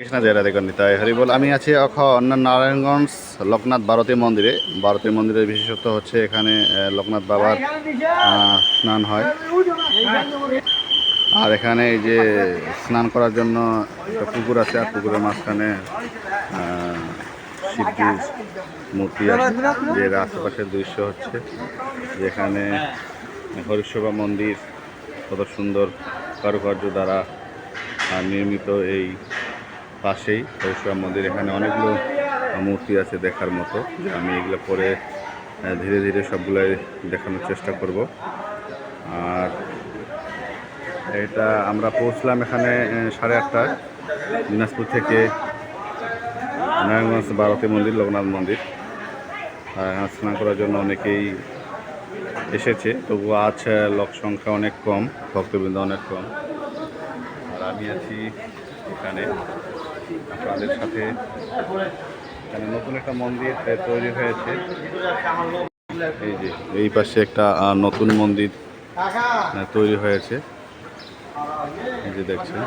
কৃষ্ণ জয় রাধে তাই হরিবল আমি আছি এখন নারায়ণগঞ্জ লোকনাথ ভারতী মন্দিরে। ভারতী মন্দিরের বিশেষত্ব হচ্ছে এখানে লোকনাথ বাবার স্নান হয়। আর এখানে এই যে স্নান করার জন্য একটা পুকুর আছে, আর পুকুরের মাঝখানে শিবজির মূর্তি আছে, যে আশেপাশের দৃশ্য হচ্ছে। যেখানে হরিশোভা মন্দির কত সুন্দর কারুকার্য দ্বারা নির্মিত এই পাশেই। হরিশোভা মন্দির এখানে অনেকগুলো মূর্তি আছে দেখার মতো। যে আমি এগুলো পরে ধীরে ধীরে সবগুলাই দেখানোর চেষ্টা করব। আর এটা আমরা পৌঁছলাম এখানে সাড়ে আটটায়। দিনাজপুর থেকে নারায়ণগঞ্জ ভারতী মন্দির, লোকনাথ মন্দির। স্নান করার জন্য অনেকেই এসেছে। তবু আজ লোক সংখ্যা অনেক কম, ভক্তবৃন্দ অনেক কম। আর আমি আছি এখানে। আপনাদের সাথে এখানে নতুন একটা মন্দির তৈরি হয়েছে। এই যে, এই পাশে একটা নতুন মন্দির তৈরি হয়েছে। এই যে দেখছেন।